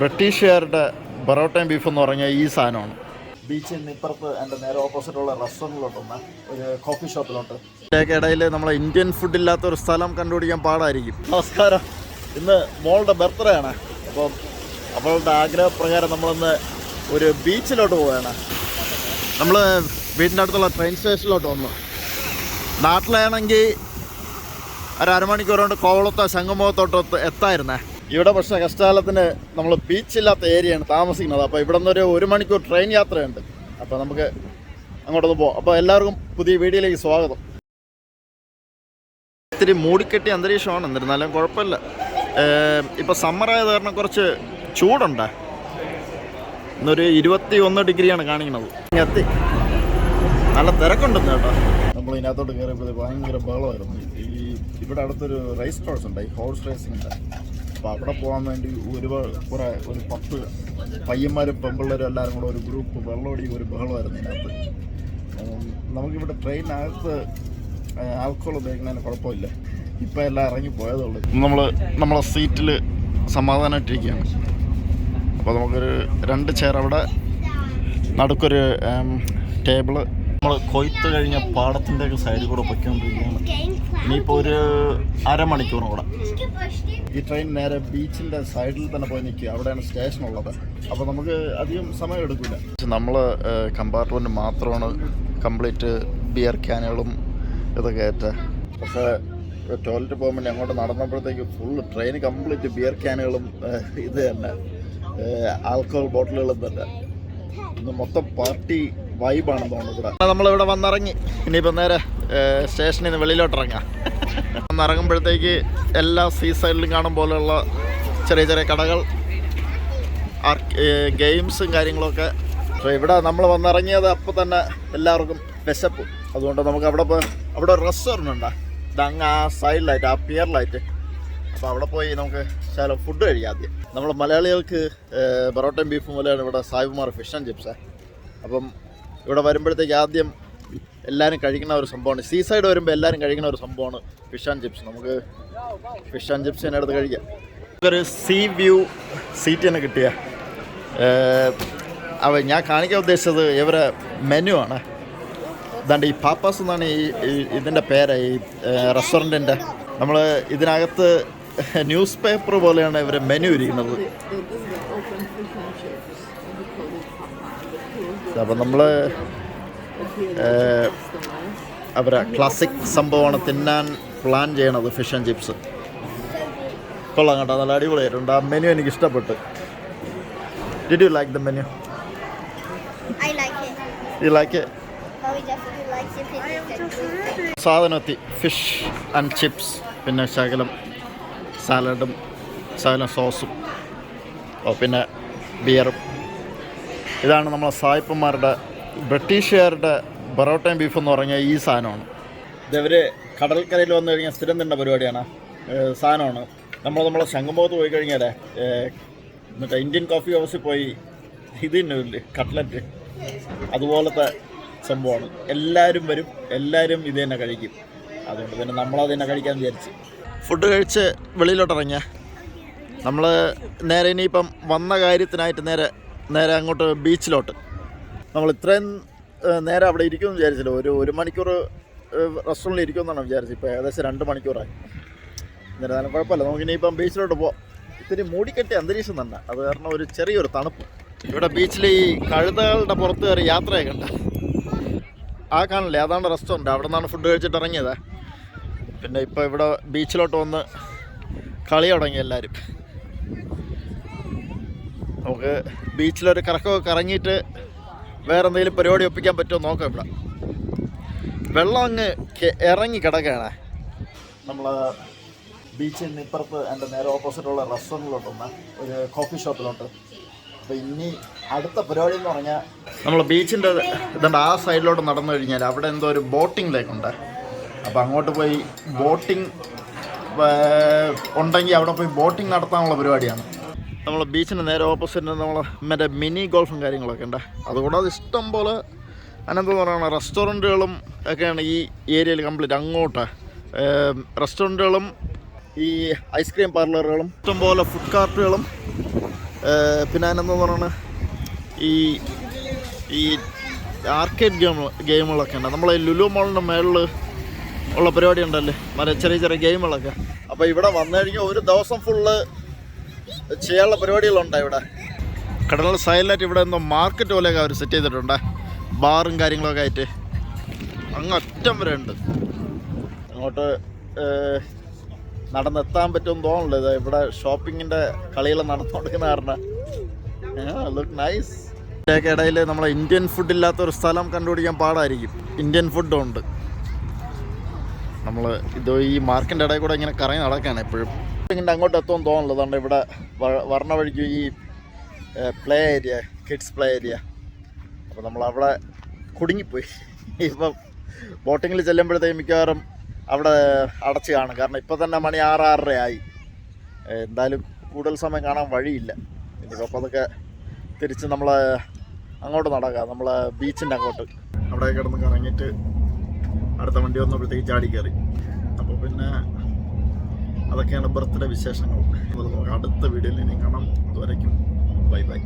ബ്രിട്ടീഷുകാരുടെ ബറോട്ടയും ബീഫ് എന്ന് പറഞ്ഞാൽ ഈ സാധനമാണ്. ബീച്ചിന് ഇപ്പുറത്ത് എന്റെ നേരെ ഓപ്പോസിറ്റുള്ള റെസ്റ്റോറന്റിലോട്ടൊന്ന് ഒരു കോഫി ഷോപ്പിലോട്ട്. ഇതിന്റെയൊക്കെ ഇടയിൽ നമ്മളെ ഇന്ത്യൻ ഫുഡ് ഇല്ലാത്ത ഒരു സ്ഥലം കണ്ടുപിടിക്കാൻ പാടായിരിക്കും. നമസ്കാരം. ഇന്ന് മോളുടെ ബർത്ത്ഡേ ആണ്. അപ്പം അവളുടെ ആഗ്രഹപ്രകാരം നമ്മളിന്ന് ഒരു ബീച്ചിലോട്ട് പോവുകയാണ്. നമ്മൾ വീടിന്റെ അടുത്തുള്ള ട്രെയിൻ സ്റ്റേഷനിലോട്ട് വന്നു. നാട്ടിലാണെങ്കിൽ ഒരു അരമണിക്കൂർ കൊണ്ട് കോവളത്തോ ശംഖുമുഖത്തോട്ടോ എത്തായിരുന്നേ. ഇവിടെ പക്ഷേ കഷ്ടകാലത്തിന് നമ്മൾ ബീച്ചില്ലാത്ത ഏരിയയാണ് താമസിക്കുന്നത്. അപ്പോൾ ഇവിടെ നിന്നൊരു ഒരു മണിക്കൂർ ട്രെയിൻ യാത്രയുണ്ട്. അപ്പോൾ നമുക്ക് അങ്ങോട്ടൊന്ന് പോകാം അപ്പോൾ എല്ലാവർക്കും പുതിയ വീഡിയോയിലേക്ക് സ്വാഗതം. ഇത്തിരി മൂടിക്കെട്ടിയ അന്തരീക്ഷമാണ്. എന്നിരുന്നാലും കുഴപ്പമില്ല. ഇപ്പോൾ സമ്മറായത് കാരണം കുറച്ച് ചൂടുണ്ട്. ഇന്നൊരു ഇരുപത്തി ഒന്ന് ഡിഗ്രിയാണ് കാണിക്കുന്നത്. എത്തി. നല്ല തിരക്കുണ്ടെന്ന് കേട്ടോ. നമ്മൾ ഇതിനകത്തോട്ട് കയറിയപ്പോൾ ഭയങ്കര ബഹളമായിരുന്നു. ഈ ഇവിടെ അടുത്തൊരു റേസ് കോഴ്സ് ഉണ്ട്. ഈ ഹോഴ്സ് റേസിംഗ് ഉണ്ട് അപ്പോൾ അവിടെ പോകാൻ വേണ്ടി ഒരു കുറേ ഒരു പത്ത് പയ്യന്മാരും പെമ്പിള്ളേരും എല്ലാവരും കൂടെ ഒരു ഗ്രൂപ്പ് വെള്ളമടി ഒരു ബഹളമായിരുന്നു ഇതിനകത്ത്. നമുക്കിവിടെ ട്രെയിനകത്ത് ആൽക്കോൾ ഉപയോഗിക്കുന്നതിന് കുഴപ്പമില്ല. ഇപ്പം എല്ലാം ഇറങ്ങി പോയതുള്ളൂ നമ്മൾ നമ്മളെ സീറ്റിൽ സമാധാനമായിട്ടിരിക്കുകയാണ്. അപ്പോൾ നമുക്കൊരു രണ്ട് ചെയർ അവിടെ നടുക്കൊരു ടേബിൾ നമ്മൾ കൊയ്ത്ത് കഴിഞ്ഞ പാടത്തിന്റെയൊക്കെ സൈഡിൽ കൂടെ പൊയ്ക്കൊണ്ടിരിക്കുകയാണ്. ഇനിയിപ്പോൾ ഒരു അരമണിക്കൂറും കൂടെ. ഈ ട്രെയിൻ നേരെ ബീച്ചിന്റെ സൈഡിൽ തന്നെ പോയി നിൽക്കുക അവിടെയാണ് സ്റ്റേഷൻ ഉള്ളത്. അപ്പോൾ നമുക്ക് അധികം സമയം എടുക്കില്ല നമ്മൾ കമ്പാർട്ട്മെന്റ് മാത്രമാണ് കംപ്ലീറ്റ് ബിയർ ക്യാനുകളും ഇതൊക്കെ ഏറ്റ. പക്ഷേ ടോയ്ലറ്റ് പോകാൻ വേണ്ടി അങ്ങോട്ട് നടന്നപ്പോഴത്തേക്ക് ഫുള്ള് ട്രെയിൻ കംപ്ലീറ്റ് ബിയർ ക്യാനുകളും ഇത് തന്നെ. ആൽക്കഹോൾ ബോട്ടിലുകളും തന്നെ. ഇന്ന് മൊത്തം പാർട്ടി വൈബാണെന്ന് തോന്നുന്നു നമ്മളിവിടെ വന്നിറങ്ങി. ഇനിയിപ്പോൾ നേരെ സ്റ്റേഷനിൽ നിന്ന് വെളിയിലോട്ട് ഇറങ്ങാം. വന്നിറങ്ങുമ്പോഴത്തേക്ക് എല്ലാ സീ സൈഡിലും കാണും പോലെയുള്ള ചെറിയ ചെറിയ കടകൾ ഗെയിംസും കാര്യങ്ങളൊക്കെ. അപ്പോൾ ഇവിടെ നമ്മൾ വന്നിറങ്ങിയത് അപ്പോൾ തന്നെ എല്ലാവർക്കും വിശപ്പ്. അതുകൊണ്ട് നമുക്ക് അവിടെ പോയി അവിടെ ഒരു റെസ്റ്റോറന്റ് ഉണ്ട്. ഇത് അങ്ങ് ആ സൈഡിലായിട്ട് ആ പിയറിലായിട്ട് അപ്പോൾ അവിടെ പോയി നമുക്ക് ശാലം ഫുഡ് കഴിക്കാം ആദ്യം. നമ്മൾ മലയാളികൾക്ക് പൊറോട്ടയും ബീഫും പോലെയാണ് ഇവിടെ സായിബുമാർ ഫിഷ് ആൻഡ് ചിപ്സ് അപ്പം ഇവിടെ വരുമ്പോഴത്തേക്ക് ആദ്യം എല്ലാവരും കഴിക്കുന്ന ഒരു സംഭവമാണ്. സീ സൈഡ് വരുമ്പോൾ എല്ലാവരും കഴിക്കുന്ന ഒരു സംഭവമാണ് ഫിഷ് ആൻഡ് ചിപ്സ് നമുക്ക് ഫിഷ് ആൻഡ് ചിപ്സ് തന്നെ അടുത്ത് കഴിക്കാം. ഒരു സീ വ്യൂ സീറ്റ് തന്നെ കിട്ടിയ. അവ ഞാൻ കാണിക്കാൻ ഉദ്ദേശിച്ചത് ഇവരെ മെനു ആണ്. ഇതാണ്ട് ഈ പാപ്പാസ് എന്നാണ് ഈ ഇതിന്റെ പേര് ഈ റെസ്റ്റോറന്റിന്റെ നമ്മൾ ഇതിനകത്ത് ന്യൂസ് പേപ്പർ പോലെയാണ് ഇവർ മെനു ഇരിക്കുന്നത്. അപ്പം നമ്മൾ അവരെ ക്ലാസിക് സംഭവമാണ് തിന്നാൻ പ്ലാൻ ചെയ്യണത് ഫിഷ് ആൻഡ് ചിപ്സ് കൊള്ളാം കേട്ടോ നല്ല അടിപൊളിയായിട്ടുണ്ട്. ആ മെനു എനിക്ക് ഇഷ്ടപ്പെട്ടു. Did you like the menu. You like But we definitely like the picnic. സാധനം എത്തി. ഫിഷ് ആൻഡ് ചിപ്സ് പിന്നെ ശകലം സാലഡും ശകലം സോസും ഓ പിന്നെ ബിയറും ഇതാണ് നമ്മളെ സായിപ്പന്മാരുടെ ബ്രിട്ടീഷുകാരുടെ ബറോട്ടയും ബീഫ് എന്ന് പറഞ്ഞാൽ ഈ സാധനമാണ്. ഇതവർ കടൽക്കരയിൽ വന്നു കഴിഞ്ഞാൽ സ്ഥിരം തിണ്ട പരിപാടിയാണ്. സാധനമാണ്. നമ്മൾ നമ്മളെ ശംഖുമുഖത്ത് പോയി കഴിഞ്ഞാൽ എന്നിട്ട് ഇന്ത്യൻ കോഫി ഹൗസിൽ പോയി ഇത് തന്നെ കട്ട്ലറ്റ്. അതുപോലത്തെ സംഭവമാണ്. എല്ലാവരും വരും എല്ലാവരും ഇത് തന്നെ കഴിക്കും. അതുകൊണ്ട് തന്നെ നമ്മളത് തന്നെ കഴിക്കാൻ വിചാരിച്ച്. ഫുഡ് കഴിച്ച് വെളിയിലോട്ട് ഇറങ്ങിയ. നമ്മൾ നേരെ ഇനിയിപ്പം വന്ന കാര്യത്തിനായിട്ട് നേരെ നേരെ അങ്ങോട്ട് ബീച്ചിലോട്ട്. നമ്മൾ ഇത്രയും നേരം അവിടെ ഇരിക്കുമെന്ന് വിചാരിച്ചില്ല. ഒരു ഒരു മണിക്കൂർ റെസ്റ്റോറന്റിൽ ഇരിക്കുമെന്നാണ് വിചാരിച്ചത്. ഇപ്പോൾ ഏകദേശം രണ്ട് മണിക്കൂറായി. എന്നിരുന്നാലും കുഴപ്പമില്ല. നമുക്ക് ഇനിയിപ്പം ബീച്ചിലോട്ട് പോവാം. ഇത്തിരി മൂടിക്കെട്ടിയ അന്തരീക്ഷം തന്നെ. അത് കാരണം ഒരു ചെറിയൊരു തണുപ്പ്. ഇവിടെ ബീച്ചിൽ ഈ കഴുതകളുടെ പുറത്ത് കയറി യാത്രയൊക്കെ ഉണ്ട്. ആ കാണില്ലേ അതാണ് റെസ്റ്റോറന്റ് അവിടെ നിന്നാണ് ഫുഡ് കഴിച്ചിട്ട് ഇറങ്ങിയത്. പിന്നെ ഇപ്പോൾ ഇവിടെ ബീച്ചിലോട്ട് വന്ന് കളി തുടങ്ങി എല്ലാവരും നമുക്ക് ബീച്ചിലൊരു കറക്കമൊക്കെ കറങ്ങിയിട്ട് വേറെ എന്തെങ്കിലും പരിപാടി ഒപ്പിക്കാൻ പറ്റുമോ നോക്കാം ഇവിടെ. വെള്ളം അങ്ങ് ഇറങ്ങി കിടക്കുകയാണ്. നമ്മൾ ബീച്ചിന് ഇപ്പുറത്ത് എന്റെ നേരെ ഓപ്പോസിറ്റുള്ള റെസ്റ്റോറന്റിലോട്ടൊന്ന് ഒരു കോഫി ഷോപ്പിലോട്ട്. അപ്പോൾ ഇനി അടുത്ത പരിപാടി എന്ന് പറഞ്ഞാൽ നമ്മൾ ബീച്ചിന്റെ ഇതുണ്ട് ആ സൈഡിലോട്ട് നടന്നു കഴിഞ്ഞാൽ അവിടെ എന്തോ ഒരു ബോട്ടിംഗ് ലേക്ക് ഉണ്ട്. അപ്പോൾ അങ്ങോട്ട് പോയി ബോട്ടിംഗ് ഉണ്ടെങ്കിൽ അവിടെ പോയി ബോട്ടിംഗ് നടത്താനുള്ള പരിപാടിയാണ്. നമ്മൾ ബീച്ചിന് നേരെ ഓപ്പോസിറ്റ് നമ്മൾ മറ്റേ മിനി ഗോൾഫും കാര്യങ്ങളൊക്കെ ഉണ്ട്. അതുകൂടാതെ ഇഷ്ടം പോലെ പറയുന്ന പറയുന്നത് റെസ്റ്റോറന്റുകളും ഒക്കെയാണ് ഈ ഏരിയയിൽ കംപ്ലീറ്റ് അങ്ങോട്ട്. റെസ്റ്റോറന്റുകളും ഈ ഐസ്ക്രീം പാർലറുകളും ഇഷ്ടംപോലെ ഫുഡ് കാർട്ടുകളും പിന്നെ അതിനെന്താ പറയുന്ന ഈ ഈ ആർക്കേഡ് ഗെയിം ഗെയിമുകളൊക്കെ ഉണ്ട്. നമ്മളെ ലുലു മോളിന്റെ മേളിൽ ഉള്ള പരിപാടി ഉണ്ടല്ലേ? മറ്റേ ചെറിയ ചെറിയ ഗെയിമുകളൊക്കെ അപ്പോൾ ഇവിടെ വന്നു കഴിഞ്ഞാൽ ഒരു ദിവസം ഫുള്ള് ചെയ്യാനുള്ള പരിപാടികളുണ്ട് ഇവിടെ. കടൽ സൈഡിലായിട്ട് ഇവിടെ എന്തോ മാർക്കറ്റ് പോലെയൊക്കെ അവർ സെറ്റ് ചെയ്തിട്ടുണ്ട്. ബാറും കാര്യങ്ങളൊക്കെ ആയിട്ട്. അങ്ങ് അറ്റം വരെ ഉണ്ട്. അങ്ങോട്ട് നടന്നെത്താൻ പറ്റുമെന്ന് തോന്നുന്നില്ല ഇത് ഇവിടെ ഷോപ്പിങ്ങിന്റെ കളികൾ നടന്നുകൊണ്ടിരിക്കുന്ന കാരണം. ലുക്ക് നൈസ് ഇടയിൽ നമ്മളെ ഇന്ത്യൻ ഫുഡ് ഇല്ലാത്ത ഒരു സ്ഥലം കണ്ടുപിടിക്കാൻ പാടായിരിക്കും. ഇന്ത്യൻ ഫുഡും ഉണ്ട്. നമ്മൾ ഇത് ഈ മാർക്കിന്റെ ഇടയിൽ കൂടെ ഇങ്ങനെ കറങ്ങി നടക്കുകയാണ് എപ്പോഴും. ഇങ്ങനെ അങ്ങോട്ട് എത്തുമെന്ന് തോന്നുന്നില്ല അതുകൊണ്ട് ഇവിടെ വർണ വഴിക്ക് ഈ play area kids play area അപ്പോൾ നമ്മൾ അവിടെ കുടുങ്ങിപ്പോയി. ഇപ്പം ബോട്ടിങ്ങിൽ ചെല്ലുമ്പോഴത്തേക്ക് മിക്കവാറും അവിടെ അടച്ച് കാണും. കാരണം ഇപ്പോൾ തന്നെ മണി ആറ് ആറര എന്തായാലും കൂടുതൽ സമയം കാണാൻ വഴിയില്ല. ഇനിയിപ്പോൾ അപ്പോൾ അതൊക്കെ തിരിച്ച് നമ്മൾ അങ്ങോട്ട് നടക്കാം. നമ്മൾ ബീച്ചിന്റെ അങ്ങോട്ട്. അവിടെ കിടന്ന് കറങ്ങിയിട്ട് അടുത്ത വണ്ടി വന്നപ്പോഴത്തേക്ക് ചാടി കയറി. അപ്പോൾ പിന്നെ അതൊക്കെയാണ് ബർത്ത്ഡേ വിശേഷങ്ങൾ. അടുത്ത വീഡിയോയിൽ ഇനി കാണാം. അതുവരയ്ക്കും ബൈ ബൈ.